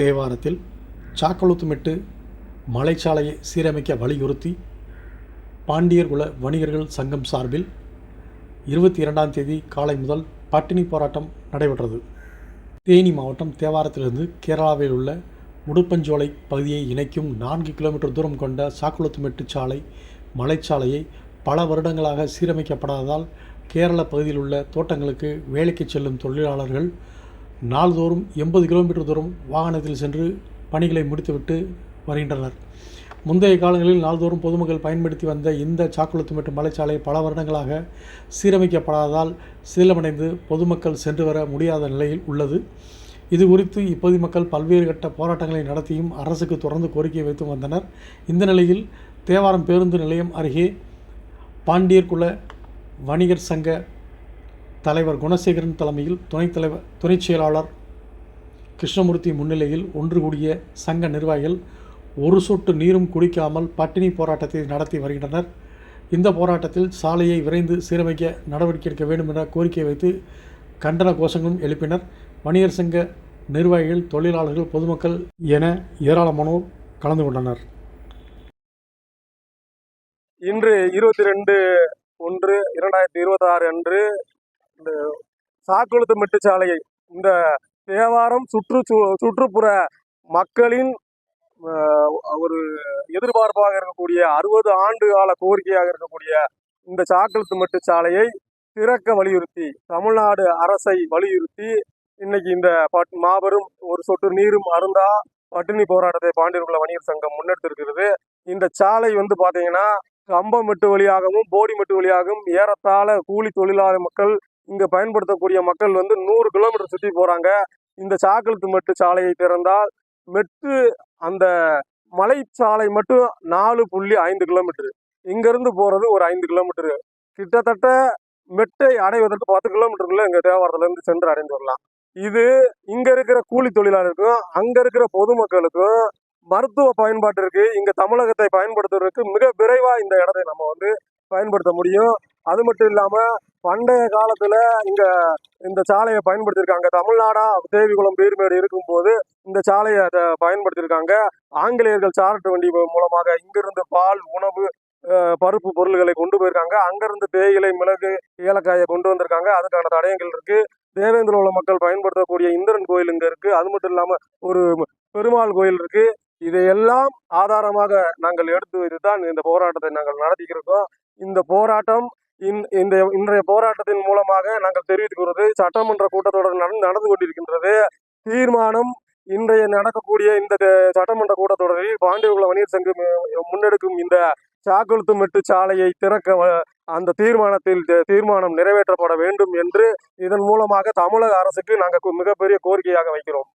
தேவாரத்தில் சாக்கழுத்துமெட்டு மலைச்சாலையை சீரமைக்க வலியுறுத்தி பாண்டியர் குல வணிகர்கள் சங்கம் சார்பில் இருபத்தி இரண்டாம் தேதி காலை முதல் பட்டினி போராட்டம் நடைபெற்றது. தேனி மாவட்டம் தேவாரத்திலிருந்து கேரளாவில் உள்ள உடுப்பஞ்சோலை பகுதியை இணைக்கும் நான்கு கிலோமீட்டர் தூரம் கொண்ட சாக்குளத்துமெட்டு சாலை மலைச்சாலையை பல வருடங்களாக சீரமைக்கப்படாததால் கேரள பகுதியில் உள்ள தோட்டங்களுக்கு வேலைக்கு செல்லும் தொழிலாளர்கள் நாள்தோறும் எண்பது கிலோமீட்டர் தூரம் வாகனத்தில் சென்று பணிகளை முடித்துவிட்டு வருகின்றனர். முந்தைய காலங்களில் நாள்தோறும் பொதுமக்கள் பயன்படுத்தி வந்த இந்த சாக்குளத்துமெட்டு மலைச்சாலை பல வருடங்களாக சீரமைக்கப்படாததால் சீலமடைந்து பொதுமக்கள் சென்று வர முடியாத நிலையில் உள்ளது. இது குறித்து இப்பகுதி மக்கள் பல்வேறு கட்ட போராட்டங்களை நடத்தியும் அரசுக்கு தொடர்ந்து கோரிக்கை வைத்து வந்தனர். இந்த நிலையில் தேவாரம் பேருந்து நிலையம் அருகே பாண்டியர்குல வணிகர் சங்க தலைவர் குணசேகரன் தலைமையில் துணைத் தலைவர் துணைச் செயலாளர் கிருஷ்ணமூர்த்தி முன்னிலையில் ஒன்று கூடிய சங்க நிர்வாகிகள் ஒரு சொட்டு நீரும் குடிக்காமல் பட்டினி போராட்டத்தை நடத்தி வருகின்றனர். இந்த போராட்டத்தில் சாலையை விரைந்து சீரமைக்க நடவடிக்கை எடுக்க வேண்டும் என கோரிக்கை வைத்து கண்டன கோஷங்களும் எழுப்பினர். வணிகர் சங்க நிர்வாகிகள் தொழிலாளர்கள் பொதுமக்கள் என ஏராளமானோர் கலந்து கொண்டனர். இன்று இருபத்தி ரெண்டு ஒன்று இரண்டாயிரத்தி இருபத்தி ஆறு அன்று இந்த சாக்குளத்து மெட்டுச்சாலையை இந்த தேவாரம் சுற்று சு- சுற்றுப்புற மக்களின் ஒரு எதிர்பார்ப்பாக இருக்கக்கூடிய அறுபது ஆண்டு கால கோரிக்கையாக இருக்கக்கூடிய இந்த சாக்குளத்து மெட்டுச்சாலையை திறக்க வலியுறுத்தி தமிழ்நாடு அரசை வலியுறுத்தி இன்னைக்கு இந்த பட் மாபெரும் ஒரு சொட்டு நீரும் அருந்தா பட்டினி போராட்டத்தை பாண்டியர்குல வணிகர் சங்கம் முன்னெடுத்திருக்கிறது. இந்த சாலை வந்து பார்த்திங்கன்னா கம்பம் மெட்டு வழியாகவும் போடி மெட்டு வழியாகவும் ஏறத்தாழ கூலி தொழிலாளர் மக்கள் இங்கே பயன்படுத்தக்கூடிய மக்கள் வந்து நூறு கிலோமீட்டர் சுற்றி போகிறாங்க இந்த சாக்கழுத்து மெட்டு சாலையை திறந்தால் மெட்டு அந்த மலைச்சாலை மட்டும் நாலு புள்ளி ஐந்து கிலோமீட்டர். இங்கேருந்து போகிறது ஒரு ஐந்து கிலோமீட்டர். கிட்டத்தட்ட மெட்டை அடைவதற்கு பத்து கிலோமீட்டருக்குள்ளே எங்க தேவாரத்துலேருந்து சென்று அடைந்து வரலாம். இது இங்கே இருக்கிற கூலி தொழிலாளருக்கும் அங்கே இருக்கிற பொதுமக்களுக்கும் மருத்துவ பயன்பாட்டிற்கு இங்கே தமிழகத்தை பயன்படுத்துவதற்கு மிக விரைவாக இந்த இடத்தை நம்ம வந்து பயன்படுத்த முடியும். அது மட்டும் இல்லாம பண்டைய காலத்துல இங்க இந்த சாலையை பயன்படுத்தியிருக்காங்க. தமிழ்நாடா தேவிகுளம் பீர்மேடு இருக்கும்போது இந்த சாலையை அதை பயன்படுத்தியிருக்காங்க. ஆங்கிலேயர்கள் சாரட்டு வண்டி மூலமாக இங்கிருந்து பால் உணவு பருப்பு பொருள்களை கொண்டு போயிருக்காங்க. அங்கிருந்து தேயிலை மிளகு ஏலக்காயை கொண்டு வந்திருக்காங்க. அதுக்கான தடயங்கள் இருக்கு. தேவேந்திர உள்ள மக்கள் பயன்படுத்தக்கூடிய இந்திரன் கோயில் இங்க இருக்கு. அது மட்டும் இல்லாம ஒரு பெருமாள் கோயில் இருக்கு. இதையெல்லாம் ஆதாரமாக நாங்கள் எடுத்து வைத்துதான் இந்த போராட்டத்தை நாங்கள் நடத்திக்கிறோம் இந்த போராட்டம் இந்த இன்றைய போராட்டத்தின் மூலமாக நாங்கள் தெரிவித்துக்கிறது சட்டமன்ற கூட்டத்தொடர் நடந்து நடந்து கொண்டிருக்கின்றது. தீர்மானம் இன்றைய நடக்கக்கூடிய இந்த சட்டமன்ற கூட்டத்தொடரில் பாண்டியகுல வணிகர் சங்கம் முன்னெடுக்கும் இந்த சாக்குழுத்து மெட்டு சாலையை திறக்க அந்த தீர்மானத்தில் தீர்மானம் நிறைவேற்றப்பட வேண்டும் என்று இதன் மூலமாக தமிழக அரசுக்கு நாங்கள் மிகப்பெரிய கோரிக்கையாக வைக்கிறோம்.